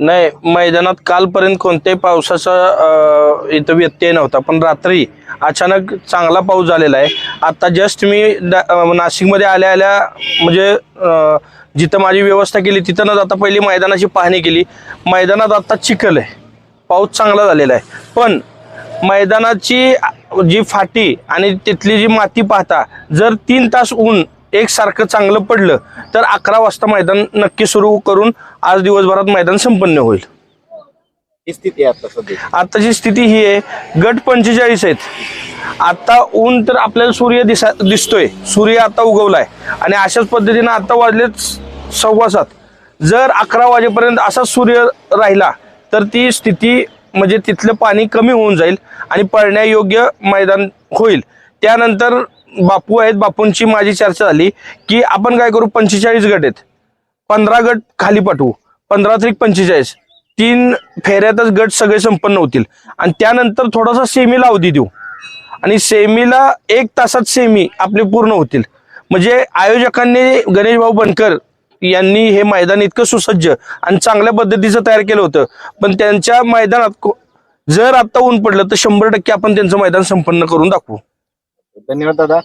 नाही मैदानात कालपर्यंत कोणत्याही पावसाचा इथं व्यत्यय नव्हता. पण रात्री अचानक चांगला पाऊस झालेला आहे. आता जस्ट मी दा- नाशिकमध्ये आल्या आल्या म्हणजे जिथं माझी व्यवस्था केली तिथं न जाता पहिली मैदानाची पाहणी केली. मैदानात आता चिखल आहे. पाऊस चांगला झालेला आहे. पण मैदानाची जी फाटी आणि तिथली जी माती पाहता जर तीन तास ऊन एकसारखं चांगलं पडलं तर अकरा वाजता मैदान नक्की सुरू करून आज दिवसभरात मैदान संपन्न होईल. ही स्थिती आहे आता सध्या. आताची स्थिती ही आहे गट पंचेचाळीस आहेत. आता ऊन तर आपल्याला सूर्य दिसा दिसतोय. सूर्य आता उगवलाय. आणि अशाच पद्धतीनं आता वाजले सव्वा सात. जर अकरा वाजेपर्यंत असाच सूर्य राहिला तर ती स्थिती म्हणजे तिथलं पाणी कमी होऊन जाईल आणि पळण्यायोग्य मैदान होईल. त्यानंतर बापू आहेत बापूंची माझी चर्चा झाली की आपण काय करू पंचेचाळीस गट आहेत. पंधरा गट खाली पाठवू. पंधरा त्रिक पंचेचाळीस. तीन फेऱ्यातच गट सगळे संपन्न होतील. आणि त्यानंतर थोडासा सेमीला अवधी देऊ. आणि सेमीला एक तासात सेमी आपले पूर्ण होतील. म्हणजे आयोजकांनी गणेशभाऊ बनकर यांनी हे मैदान इतकं सुसज्ज आणि चांगल्या पद्धतीचं तयार केलं होतं. पण त्यांच्या मैदानात को- जर आता ऊन पडलं तर शंभर टक्के आपण त्यांचं मैदान संपन्न करून दाखवू. धन्यवाद दादा